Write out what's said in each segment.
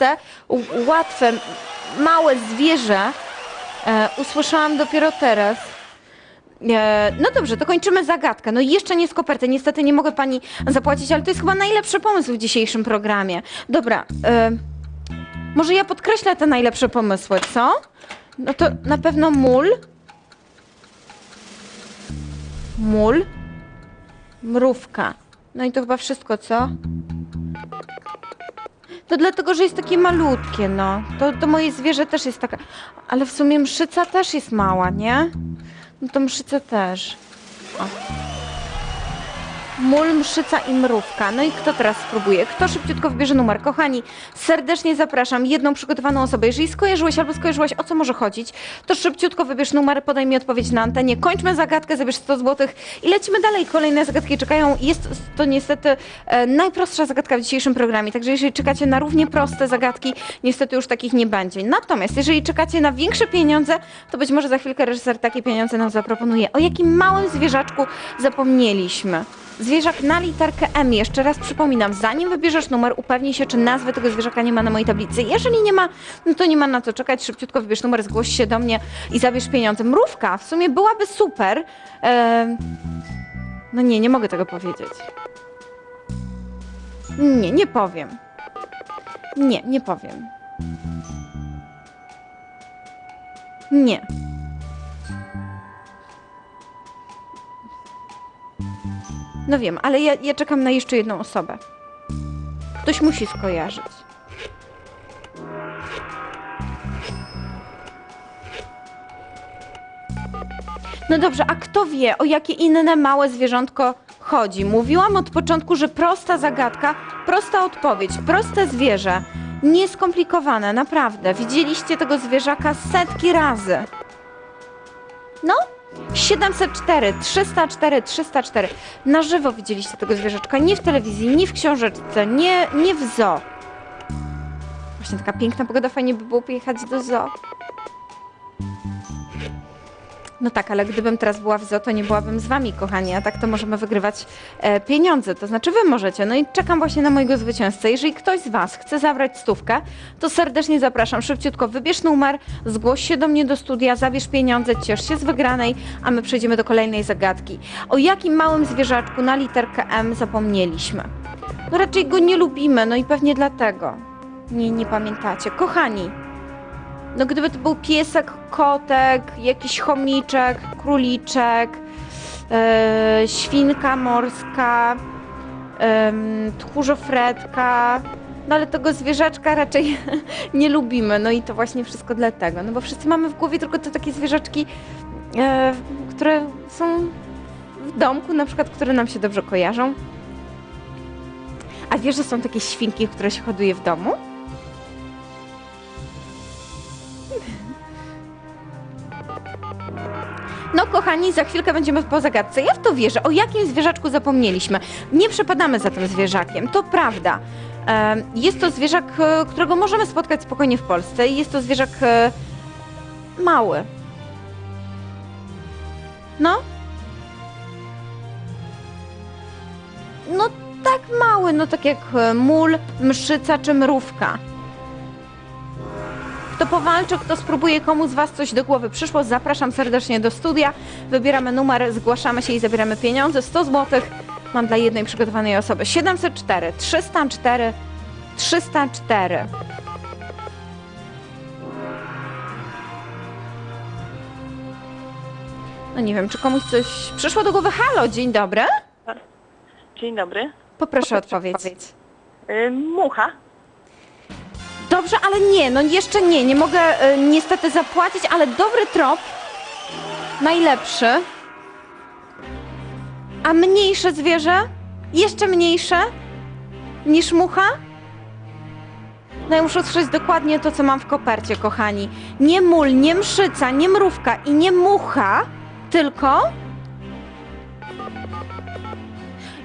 proste, łatwe, małe zwierzę e, usłyszałam dopiero teraz. E, no dobrze, to kończymy zagadkę. No i jeszcze nie z koperty. Niestety nie mogę pani zapłacić, ale to jest chyba najlepszy pomysł w dzisiejszym programie. Dobra, e, może ja podkreślę te najlepsze pomysły, co? No to na pewno mól. Mól. Mrówka. No i to chyba wszystko, co? To dlatego, że jest takie malutkie, no. To, to moje zwierzę też jest taka. Ale w sumie mszyca też jest mała, nie? No to mszyca też. O. Mól, mszyca i mrówka. No i kto teraz spróbuje? Kto szybciutko wybierze numer? Kochani, serdecznie zapraszam jedną przygotowaną osobę. Jeżeli skojarzyłeś albo skojarzyłaś, o co może chodzić, to szybciutko wybierz numer, podaj mi odpowiedź na antenie. Kończmy zagadkę, zabierz 100 zł i lecimy dalej. Kolejne zagadki czekają. Jest to niestety e, najprostsza zagadka w dzisiejszym programie, także jeżeli czekacie na równie proste zagadki, niestety już takich nie będzie. Natomiast jeżeli czekacie na większe pieniądze, to być może za chwilkę reżyser takie pieniądze nam zaproponuje. O jakim małym zwierzaczku zapomnieliśmy? Zwierzak na literkę M. Jeszcze raz przypominam, zanim wybierzesz numer, upewnij się, czy nazwy tego zwierzaka nie ma na mojej tablicy. Jeżeli nie ma, no to nie ma na co czekać. Szybciutko wybierz numer, zgłoś się do mnie i zabierz pieniądze. Mrówka w sumie byłaby super. No nie, nie mogę tego powiedzieć. Nie, nie powiem. Nie, nie powiem. Nie. No wiem, ale ja, ja czekam na jeszcze jedną osobę. Ktoś musi skojarzyć. No dobrze, a kto wie, o jakie inne małe zwierzątko chodzi? Mówiłam od początku, że prosta zagadka, prosta odpowiedź, proste zwierzę. Nieskomplikowane, naprawdę. Widzieliście tego zwierzaka setki razy. No, 704, 304, 304. Na żywo widzieliście tego zwierzaczka, nie w telewizji, nie w książeczce, nie, nie w zoo. Właśnie taka piękna pogoda, fajnie by było pojechać do zoo. No tak, ale gdybym teraz była w zoo, to nie byłabym z wami, kochani, a tak to możemy wygrywać e, pieniądze, to znaczy wy możecie. No i czekam właśnie na mojego zwycięzcę. Jeżeli ktoś z was chce zabrać stówkę, to serdecznie zapraszam. Szybciutko wybierz numer, zgłoś się do mnie do studia, zabierz pieniądze, ciesz się z wygranej, a my przejdziemy do kolejnej zagadki. O jakim małym zwierzaczku na literkę M zapomnieliśmy? No raczej go nie lubimy, no i pewnie dlatego. Nie, nie pamiętacie. Kochani, no gdyby to był piesek, kotek, jakiś chomiczek, króliczek, e, świnka morska, em, tchórzofredka, no ale tego zwierzaczka raczej nie lubimy, no i to właśnie wszystko dlatego, no bo wszyscy mamy w głowie tylko te takie zwierzaczki, e, które są w domku, na przykład, które nam się dobrze kojarzą. A wiesz, że są takie świnki, które się hoduje w domu? No kochani, za chwilkę będziemy po zagadce. Ja w to wierzę. O jakim zwierzaczku zapomnieliśmy? Nie przepadamy za tym zwierzakiem, to prawda. Em, Jest to zwierzak, e, którego możemy spotkać spokojnie w Polsce jest to zwierzak e, mały. No? No tak mały, no tak jak e, mól, mszyca czy mrówka. Kto powalczy, kto spróbuje, komu z Was coś do głowy przyszło, zapraszam serdecznie do studia. Wybieramy numer, zgłaszamy się i zabieramy pieniądze. 100 zł mam dla jednej przygotowanej osoby. 704, 304, 304. No nie wiem, czy komuś coś przyszło do głowy. Halo, dzień dobry. Dzień dobry. Poproszę odpowiedź. Y, mucha. Dobrze, ale nie, no jeszcze nie. Nie mogę e, niestety zapłacić, ale dobry trop. Najlepszy. A mniejsze zwierzę? Jeszcze mniejsze? Niż mucha? No ja muszę usłyszeć dokładnie to, co mam w kopercie, kochani. Nie mól, nie mszyca, nie mrówka i nie mucha, tylko...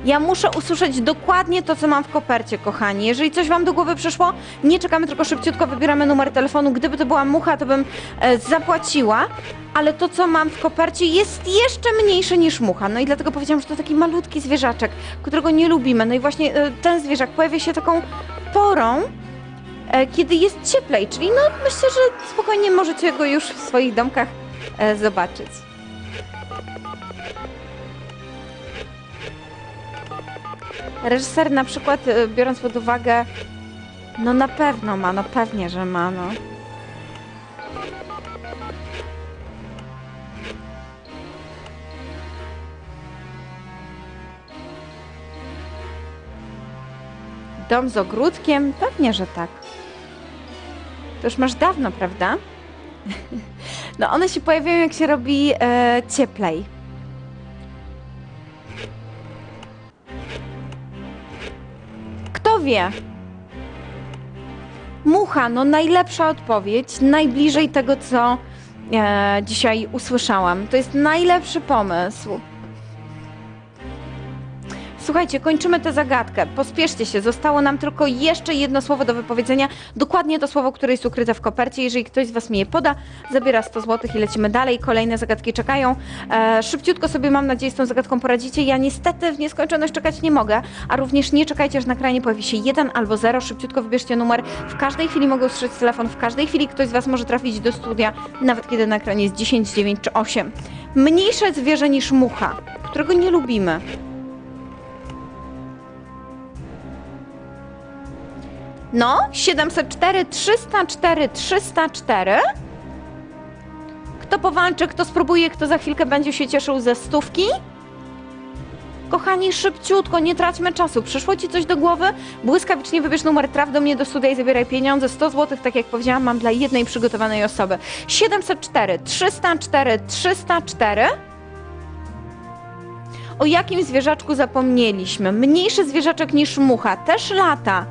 Ja muszę usłyszeć dokładnie to, co mam w kopercie, kochani. Jeżeli coś wam do głowy przyszło, nie czekamy, tylko szybciutko wybieramy numer telefonu. Gdyby to była mucha, to bym e, zapłaciła, ale to, co mam w kopercie, jest jeszcze mniejsze niż mucha. No i dlatego powiedziałam, że to taki malutki zwierzaczek, którego nie lubimy. No i właśnie e, ten zwierzak pojawia się taką porą, e, kiedy jest cieplej, czyli no myślę, że spokojnie możecie go już w swoich domkach e, zobaczyć. Reżyser na przykład, e, biorąc pod uwagę, no na pewno ma, no pewnie, że ma, no. Dom z ogródkiem? Pewnie, że tak. To już masz dawno, prawda? No one się pojawiają, jak się robi e, cieplej. Wie? Mucha, no najlepsza odpowiedź, najbliżej tego, co e, dzisiaj usłyszałam. To jest najlepszy pomysł. Słuchajcie, kończymy tę zagadkę. Pospieszcie się, zostało nam tylko jeszcze jedno słowo do wypowiedzenia. Dokładnie to słowo, które jest ukryte w kopercie. Jeżeli ktoś z Was mi je poda, zabiera 100 zł i lecimy dalej. Kolejne zagadki czekają. E, szybciutko sobie, mam nadzieję, z tą zagadką poradzicie. Ja niestety w nieskończoność czekać nie mogę, a również nie czekajcie, aż na ekranie pojawi się 1 albo 0. Szybciutko wybierzcie numer. W każdej chwili mogę usłyszeć telefon, w każdej chwili ktoś z Was może trafić do studia, nawet kiedy na ekranie jest 10, 9 czy 8. Mniejsze zwierzę niż mucha, którego nie lubimy. No, 704, 304, 304. Kto powalczy, kto spróbuje, kto za chwilkę będzie się cieszył ze stówki? Kochani, szybciutko, nie traćmy czasu. Przyszło Ci coś do głowy? Błyskawicznie wybierz numer, traf do mnie do studia i zabieraj pieniądze. 100 zł, tak jak powiedziałam, mam dla jednej przygotowanej osoby. 704, 304, 304. O jakim zwierzaczku zapomnieliśmy? Mniejszy zwierzaczek niż mucha, też lata.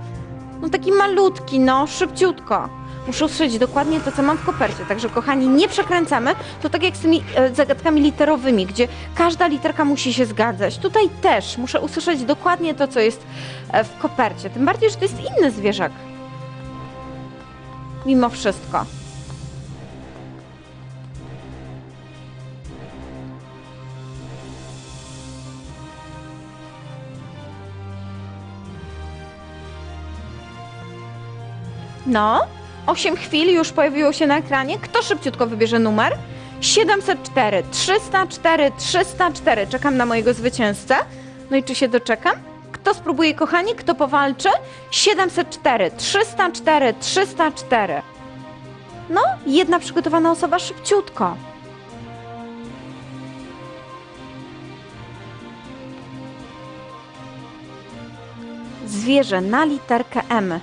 No taki malutki, no, szybciutko. Muszę usłyszeć dokładnie to, co mam w kopercie. Także, kochani, nie przekręcamy. To tak jak z tymi e, zagadkami literowymi, gdzie każda literka musi się zgadzać. Tutaj też muszę usłyszeć dokładnie to, co jest e, w kopercie. Tym bardziej, że to jest inny zwierzak. Mimo wszystko. No, 8 chwil już pojawiło się na ekranie. Kto szybciutko wybierze numer? 704, 304, 304. Czekam na mojego zwycięzcę. No i czy się doczekam? Kto spróbuje, kochani? Kto powalczy? 704, 304, 304. No, jedna przygotowana osoba szybciutko. Zwierzę na literkę M.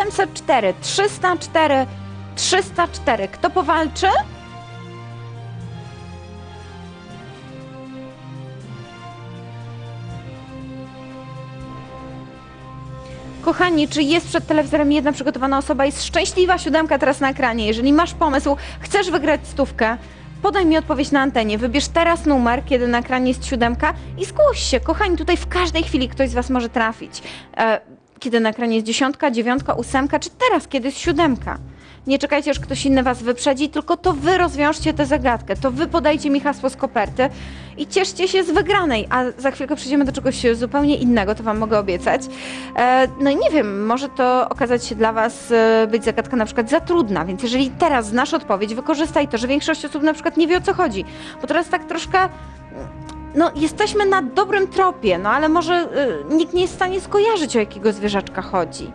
704, 304, 304. Kto powalczy? Kochani, czy jest przed telewizorem jedna przygotowana osoba? Jest szczęśliwa siódemka teraz na ekranie. Jeżeli masz pomysł, chcesz wygrać stówkę, podaj mi odpowiedź na antenie. Wybierz teraz numer, kiedy na ekranie jest siódemka i zgłoś się. Kochani, tutaj w każdej chwili ktoś z Was może trafić. E, kiedy na ekranie jest dziesiątka, dziewiątka, ósemka, czy teraz, kiedy jest siódemka. Nie czekajcie, aż ktoś inny was wyprzedzi, tylko to wy rozwiążcie tę zagadkę, to wy podajcie mi hasło z koperty i cieszcie się z wygranej, a za chwilkę przejdziemy do czegoś zupełnie innego, to wam mogę obiecać. E, no i nie wiem, może to okazać się dla was e, być zagadka na przykład za trudna, więc jeżeli teraz znasz odpowiedź, wykorzystaj to, że większość osób na przykład nie wie o co chodzi, bo teraz tak troszkę no, jesteśmy na dobrym tropie, no ale może y, nikt nie jest w stanie skojarzyć, o jakiego zwierzaczka chodzi.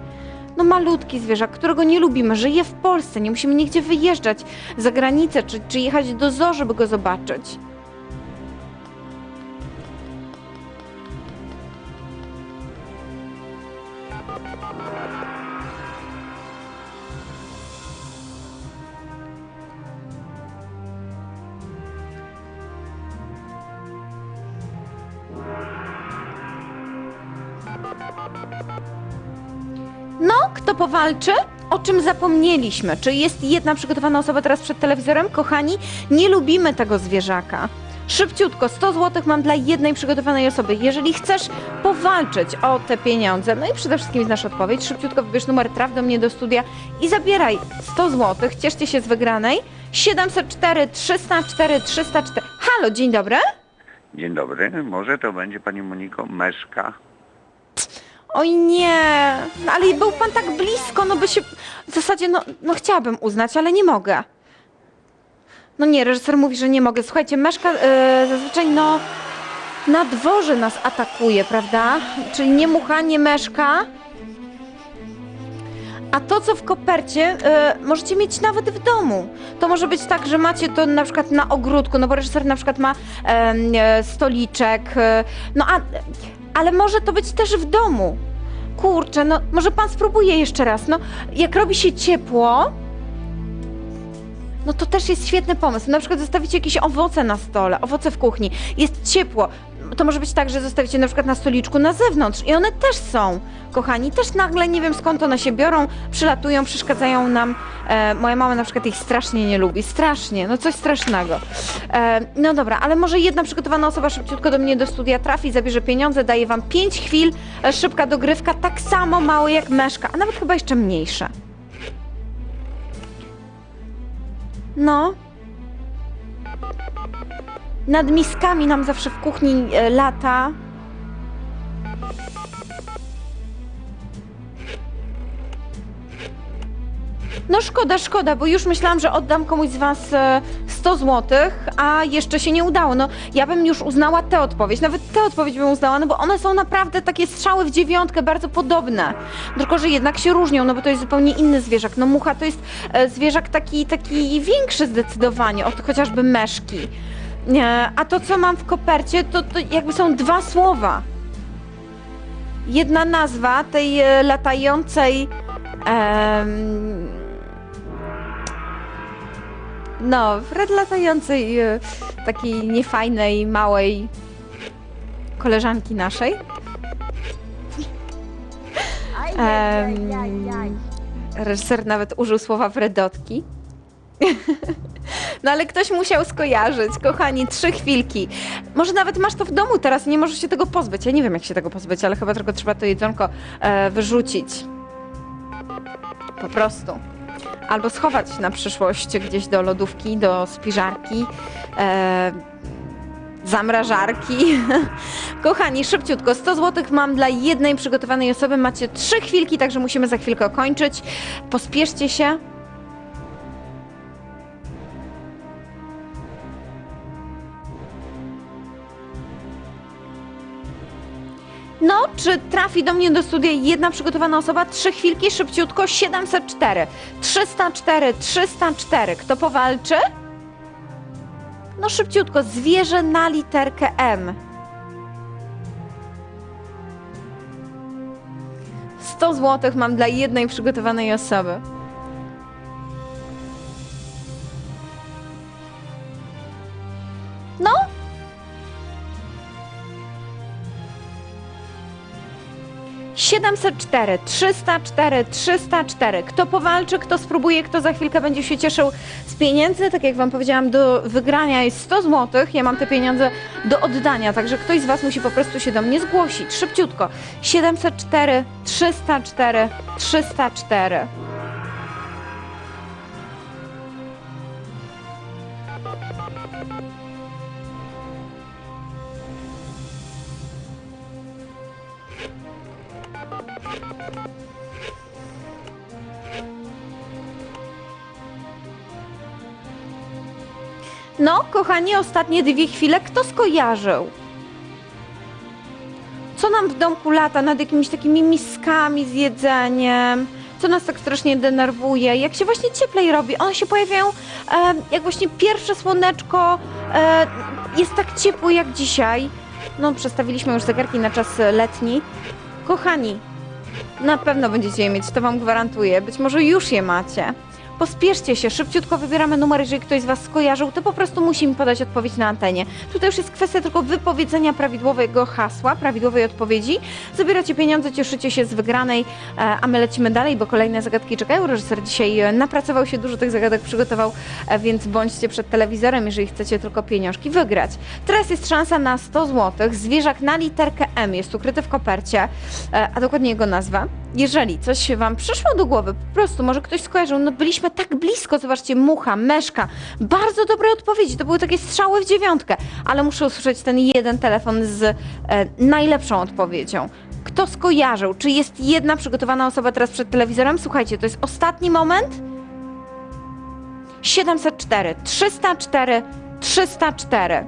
No malutki zwierzak, którego nie lubimy, żyje w Polsce, nie musimy nigdzie wyjeżdżać za granicę, czy, czy jechać do zoo, żeby go zobaczyć. Kto powalczy? O czym zapomnieliśmy? Czy jest jedna przygotowana osoba teraz przed telewizorem? Kochani, nie lubimy tego zwierzaka. Szybciutko, 100 zł mam dla jednej przygotowanej osoby. Jeżeli chcesz powalczyć o te pieniądze. No i przede wszystkim znasz odpowiedź. Szybciutko wybierz numer, traf do mnie do studia i zabieraj 100 zł. Cieszcie się z wygranej. 704 304 304. Halo, dzień dobry. Dzień dobry, może to będzie pani Moniko Meszka? Oj nie, no, ale był pan tak blisko, no by się... W zasadzie, no, no chciałabym uznać, ale nie mogę. No nie, reżyser mówi, że nie mogę. Słuchajcie, Meszka e, zazwyczaj, no, na dworze nas atakuje, prawda? Czyli nie mucha, nie Meszka. A to, co w kopercie, e, możecie mieć nawet w domu. To może być tak, że macie to na przykład na ogródku, no bo reżyser na przykład ma e, stoliczek, no a, ale może to być też w domu. Kurczę, no może pan spróbuje jeszcze raz. No, jak robi się ciepło, no to też jest świetny pomysł. Na przykład zostawicie jakieś owoce na stole, owoce w kuchni. Jest ciepło. To może być tak, że zostawicie na przykład na stoliczku na zewnątrz i one też są, kochani. Też nagle nie wiem skąd one się biorą, przylatują, przeszkadzają nam. E, moja mama na przykład ich strasznie nie lubi. Strasznie, no coś strasznego. E, no dobra, ale może jedna przygotowana osoba szybciutko do mnie do studia trafi, zabierze pieniądze, daje wam 5 chwil, e, szybka dogrywka, tak samo małe jak meszka, a nawet chyba jeszcze mniejsze. No. Nad miskami nam zawsze w kuchni e, lata. No szkoda, szkoda, bo już myślałam, że oddam komuś z Was e, 100 zł, a jeszcze się nie udało. No, ja bym już uznała tę odpowiedź, nawet tę odpowiedź bym uznała, no bo one są naprawdę takie strzały w dziewiątkę, bardzo podobne. Tylko, że jednak się różnią, no bo to jest zupełnie inny zwierzak. No mucha to jest e, zwierzak taki, taki większy zdecydowanie, od chociażby meszki. E, a to, co mam w kopercie, to, to jakby są dwa słowa. Jedna nazwa tej e, latającej... em, no, Fred latającej, e, takiej niefajnej, małej koleżanki naszej. Em, reżyser nawet użył słowa Fredotki. No ale ktoś musiał skojarzyć, kochani, trzy chwilki. Może nawet masz to w domu teraz, nie możesz się tego pozbyć. Ja nie wiem, jak się tego pozbyć, ale chyba tylko trzeba to jedzonko e, wyrzucić. Po prostu. Albo schować na przyszłość gdzieś do lodówki, do spiżarki, e, zamrażarki. Kochani, szybciutko, 100 zł mam dla jednej przygotowanej osoby. Macie trzy chwilki, także musimy za chwilkę kończyć. Pospieszcie się. No, czy trafi do mnie do studia jedna przygotowana osoba? Trzy chwilki, szybciutko, 704, 304, 304. Kto powalczy? No szybciutko, zwierzę na literkę M. 100 zł mam dla jednej przygotowanej osoby. 704, 304, 304. Kto powalczy, kto spróbuje, kto za chwilkę będzie się cieszył z pieniędzy. Tak jak Wam powiedziałam, do wygrania jest 100 zł. Ja mam te pieniądze do oddania, także ktoś z Was musi po prostu się do mnie zgłosić. Szybciutko. 704, 304, 304. No, kochani, ostatnie dwie chwile. Kto skojarzył? Co nam w domku lata nad jakimiś takimi miskami z jedzeniem? Co nas tak strasznie denerwuje? Jak się właśnie cieplej robi, one się pojawiają, e, jak właśnie pierwsze słoneczko e, jest tak ciepło jak dzisiaj. No, przestawiliśmy już zegarki na czas letni. Kochani, na pewno będziecie je mieć, to Wam gwarantuję. Być może już je macie. Pospieszcie się, szybciutko wybieramy numer, jeżeli ktoś z Was skojarzył, to po prostu musi mi podać odpowiedź na antenie. Tutaj już jest kwestia tylko wypowiedzenia prawidłowego hasła, prawidłowej odpowiedzi. Zabieracie pieniądze, cieszycie się z wygranej, e, a my lecimy dalej, bo kolejne zagadki czekają. Reżyser dzisiaj e, napracował się, dużo tych zagadek przygotował, e, więc bądźcie przed telewizorem, jeżeli chcecie tylko pieniążki wygrać. Teraz jest szansa na 100 zł. Zwierzak na literkę M jest ukryty w kopercie, e, a dokładnie jego nazwa. Jeżeli coś Wam przyszło do głowy, po prostu może ktoś skojarzył, no byliśmy tak blisko, zobaczcie, mucha, meszka, bardzo dobre odpowiedzi, to były takie strzały w dziewiątkę, ale muszę usłyszeć ten jeden telefon z e, najlepszą odpowiedzią. Kto skojarzył? Czy jest jedna przygotowana osoba teraz przed telewizorem? Słuchajcie, to jest ostatni moment. 704, 304, 304.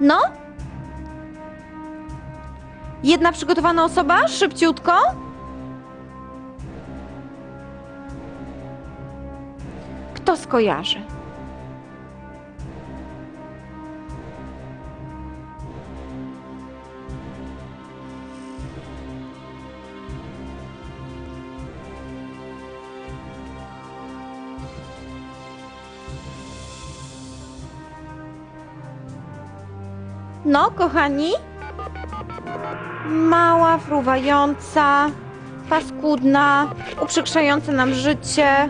No? Jedna przygotowana osoba? Szybciutko? Kto skojarzy? No, kochani? Mała, fruwająca, paskudna, uprzykrzająca nam życie.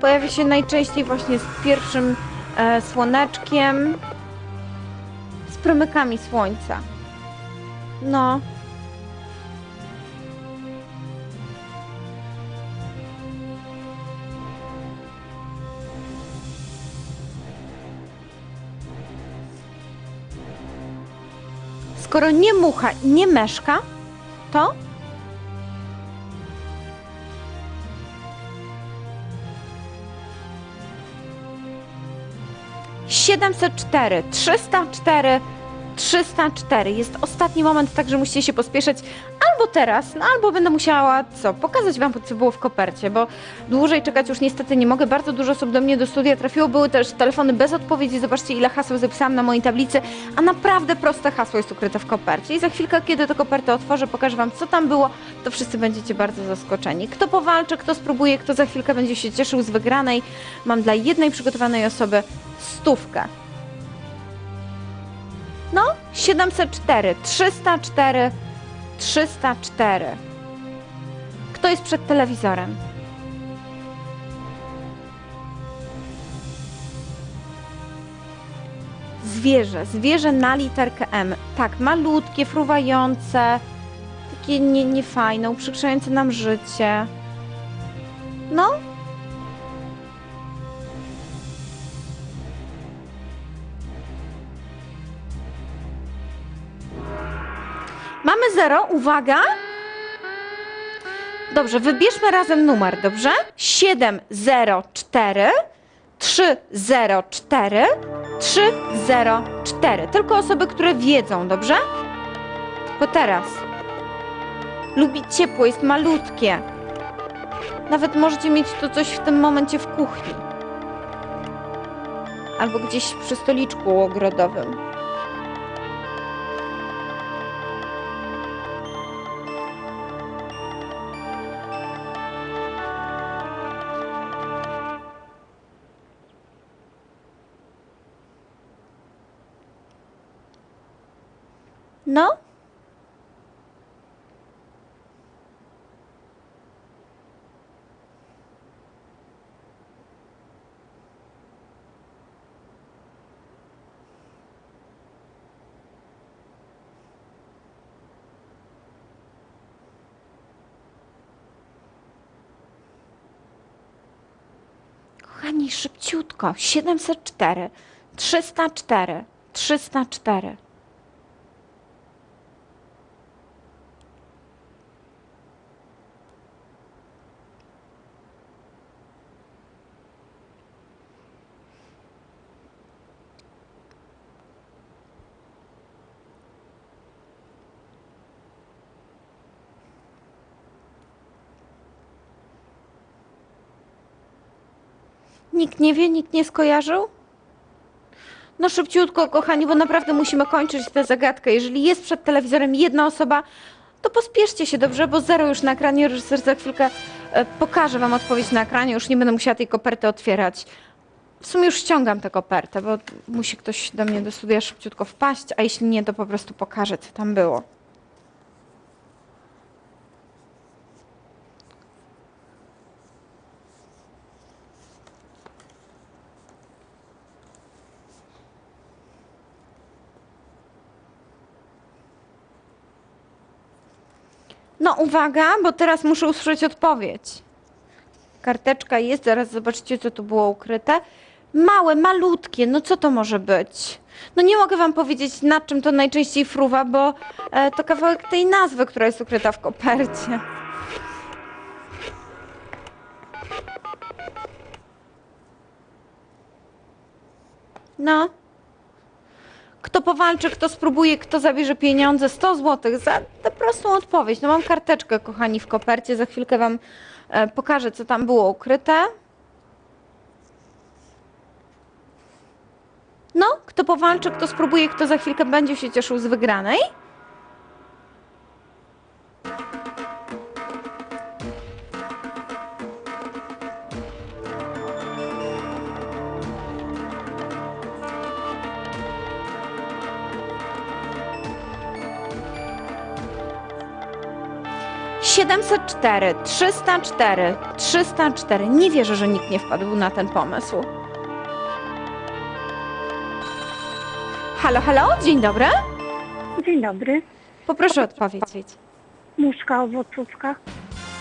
Pojawia się najczęściej właśnie z pierwszym e, słoneczkiem, z promykami słońca. No. Skoro nie mucha nie meszka, to? Siedemset cztery, trzysta cztery, 304. Jest ostatni moment, także musicie się pospieszyć albo teraz, no albo będę musiała co, pokazać wam, co było w kopercie, bo dłużej czekać już niestety nie mogę. Bardzo dużo osób do mnie do studia trafiło, były też telefony bez odpowiedzi. Zobaczcie, ile haseł zapisałam na mojej tablicy, a naprawdę proste hasło jest ukryte w kopercie. I za chwilkę, kiedy tę kopertę otworzę, pokażę wam, co tam było, to wszyscy będziecie bardzo zaskoczeni. Kto powalczy, kto spróbuje, kto za chwilkę będzie się cieszył z wygranej, mam dla jednej przygotowanej osoby stówkę. No, 704, 304, 304. Kto jest przed telewizorem? Zwierzę, zwierzę na literkę M. Tak, malutkie, fruwające, takie nie, niefajne, uprzykrzające nam życie. No, Mamy zero, uwaga. Dobrze, wybierzmy razem numer, dobrze? 704 304 304. Tylko osoby, które wiedzą, dobrze? Tylko teraz. Lubi ciepło, jest malutkie. Nawet możecie mieć to coś w tym momencie w kuchni. Albo gdzieś przy stoliczku ogrodowym. No? Kochani, szybciutko. 704, 304, 304. Nikt nie wie, nikt nie skojarzył? No szybciutko, kochani, bo naprawdę musimy kończyć tę zagadkę. Jeżeli jest przed telewizorem jedna osoba, to pospieszcie się, dobrze? Bo zero już na ekranie, reżyser za chwilkę E, Pokażę Wam odpowiedź na ekranie, już nie będę musiała tej koperty otwierać. W sumie już ściągam tę kopertę, bo musi ktoś do mnie do studia szybciutko wpaść, a jeśli nie, to po prostu pokażę, co tam było. No uwaga, bo teraz muszę usłyszeć odpowiedź. Karteczka jest, zaraz zobaczycie, co tu było ukryte. Małe, malutkie, no co to może być? No nie mogę wam powiedzieć, na czym to najczęściej fruwa, bo e, to kawałek tej nazwy, która jest ukryta w kopercie. No. Kto powalczy, kto spróbuje, kto zabierze pieniądze, 100 zł za tę prostą odpowiedź. No mam karteczkę, kochani, w kopercie, za chwilkę wam e, pokażę, co tam było ukryte. No, kto powalczy, kto spróbuje, kto za chwilkę będzie się cieszył z wygranej. Siedemset cztery, trzysta cztery, trzysta cztery. Nie wierzę, że nikt nie wpadł na ten pomysł. Halo, halo, dzień dobry. Dzień dobry. Poproszę odpowiedzieć. Muszka owocówka.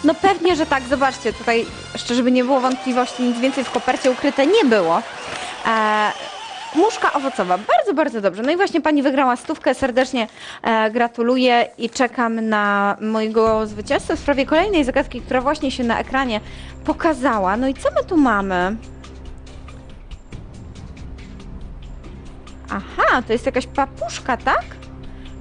No pewnie, że tak. Zobaczcie, tutaj jeszcze, żeby nie było wątpliwości, nic więcej w kopercie ukryte nie było. E, muszka owocowa. Bardzo, bardzo dobrze. No i właśnie pani wygrała stówkę. Serdecznie e, gratuluję i czekam na mojego zwycięzcę w sprawie kolejnej zagadki, która właśnie się na ekranie pokazała. No i co my tu mamy? Aha, to jest jakaś papuszka, tak?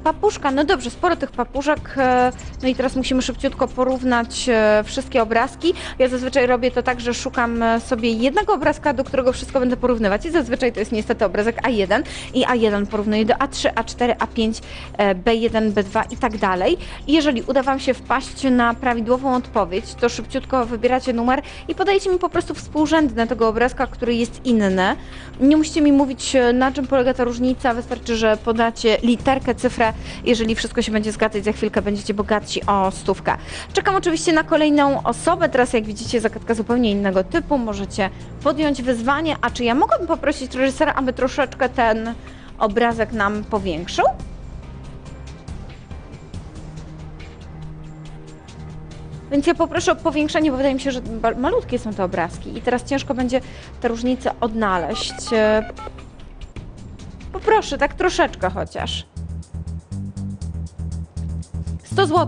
Papuszka, no dobrze, sporo tych papuszek. e, No i teraz musimy szybciutko porównać e, wszystkie obrazki. Ja zazwyczaj robię to tak, że szukam e, sobie jednego obrazka, do którego wszystko będę porównywać. I zazwyczaj to jest niestety obrazek A1 i A1 porównuję do A3, A4, A5, e, B1, B2 i tak dalej. I jeżeli uda Wam się wpaść na prawidłową odpowiedź, to szybciutko wybieracie numer i podajecie mi po prostu współrzędne tego obrazka, który jest inny. Nie musicie mi mówić, na czym polega ta różnica, wystarczy, że podacie literkę, cyfrę. Jeżeli wszystko się będzie zgadzać, za chwilkę będziecie bogatsi o stówkę. Czekam oczywiście na kolejną osobę. Teraz, jak widzicie, zagadka zupełnie innego typu. Możecie podjąć wyzwanie. A czy ja mogłabym poprosić reżysera, aby troszeczkę ten obrazek nam powiększył? Więc ja poproszę o powiększenie, bo wydaje mi się, że malutkie są te obrazki i teraz ciężko będzie te różnice odnaleźć. E, Poproszę, tak troszeczkę chociaż. 100 zł.